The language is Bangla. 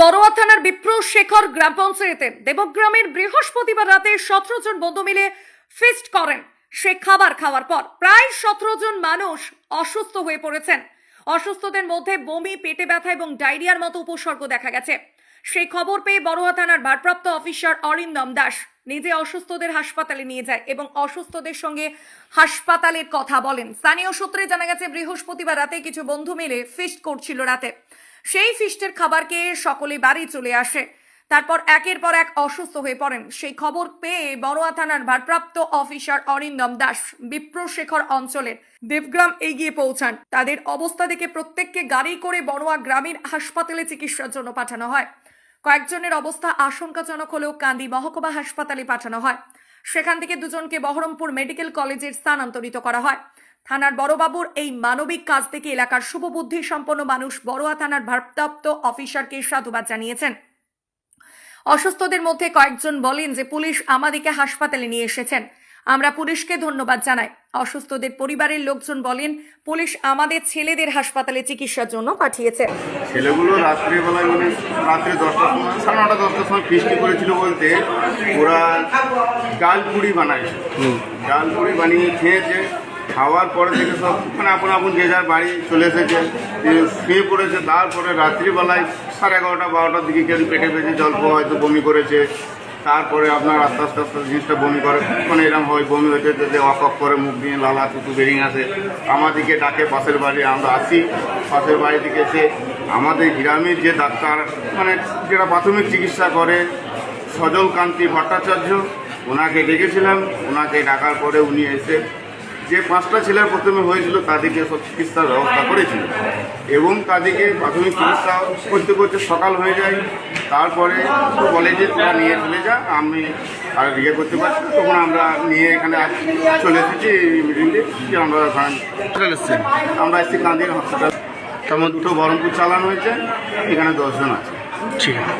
বড়োয়া থানার বিপ্র শেখর গ্রাম পঞ্চায়েতের দেবগ্রামের বৃহস্পতিবার রাতে সতেরো জন বন্ধু মিলে ফিস্ট করেন। সে খাবার খাওয়ার পর প্রায় সতেরো জন মানুষ অসুস্থ হয়ে পড়েছেন। অসুস্থদের মধ্যে বমি, পেটে ব্যথা এবং ডায়রিয়ার মতো উপসর্গ দেখা গেছে। সেই খবর পেয়ে বড়োয়া থানার ভারপ্রাপ্ত অফিসার অরিন্দম দাস নিজে অসুস্থদের হাসপাতালে নিয়ে যায় এবং অসুস্থদের সঙ্গে হাসপাতালের কথা বলেন। স্থানীয় সূত্রে জানা গেছে, বৃহস্পতিবার রাতে কিছু বন্ধু মিলে ফিস্ট করছিল রাতে। সেই ফিস্টের খেয়ে সকলে বাড়ি চলে আসে। তারপর একের পর এক অসুস্থ হয়ে পড়েন। সেই খবর পেয়ে বড়োয়া থানার ভারপ্রাপ্ত অফিসার অরিন্দম দাস বিপ্রশেখর অঞ্চলের দেবগ্রাম এগিয়ে পৌঁছান। তাদের অবস্থা দেখে প্রত্যেককে গাড়ি করে বড়োয়া গ্রামীণ হাসপাতালে চিকিৎসার জন্য পাঠানো হয়। কয়েকজনের অবস্থা আশঙ্কাজনক হলেও কান্দি মহকুমা হাসপাতালে পাঠানো হয়। সেখান থেকে দুজনকে বহরমপুর মেডিকেল কলেজে স্থানান্তরিত করা হয়। থানার বড়বাবুর এই মানবিক কাজ থেকে এলাকার শুভবুদ্ধি সম্পন্ন মানুষ বড়োয়া থানার ভারপ্রাপ্ত অফিসারকে সাধুবাদ জানিয়েছেন। অসুস্থদের মধ্যে কয়েকজন বলেন যে পুলিশ আমাদেরকে হাসপাতালে নিয়ে এসেছেন। আমরা পুলিশকে ধন্যবাদ জানাই। অসুস্থদের পরিবারের লোকজন বলেন পুলিশ আমাদের ছেলেদের হাসপাতালে চিকিৎসার জন্য পাঠিয়েছে। ছেলেগুলো রাত্রিবেলায় মানে রাত্রে দশটার সময় সাড়ে নটা দশটার সময় ফিস্টি করেছিল বলতে ওরা ডাল পুরি বানায়। ডাল পুরি বানিয়ে খেয়েছে খাওয়ার পরে থেকে সব মানে আপন আপন যে যার বাড়ি চলে এসেছে শুয়ে পড়েছে। তারপরে রাত্রিবেলায় সাড়ে এগারোটা, বারোটার দিকে কেউ পেটে পেটে জল্প হয়তো বমি করেছে। তারপরে আপনার আস্তে আস্তে আস্তে জিনিসটা বমি করে। মানে এরকম হয়, বমি হয়েছে যে অক করে মুখ দিয়ে, লালা টুটু বেরিয়ে আসে। আমাদেরকে ডাকে পাশের বাড়ি, আমরা আসি। পাশের বাড়ি থেকে এসে আমাদের গ্রামের যে ডাক্তার মানে যেটা প্রাথমিক চিকিৎসা করে সজল কান্তি ভট্টাচার্য, ওনাকে ডেকেছিলাম। ওনাকে ডাকার পরে উনি এসে যে পাঁচটা ছেলের প্রথমে হয়েছিল তাদেরকে সব চিকিৎসার ব্যবস্থা করেছিল। এবং তাদেরকে প্রাথমিক চিকিৎসা করতে করতে সকাল হয়ে যায়। তারপরে বলে যে তোরা নিয়ে চলে যা আমি আর ইয়ে করতে পারছি তখন আমরা নিয়ে এখানে চলে এসেছি মিটিংয়ে যে আমরা হসপিটাল এসছেন আমরা এসেছি কান্দির হসপিটাল তেমন দুটো বহরমপুর চালানো হয়েছে। এখানে দশজন আছে। ঠিক আছে।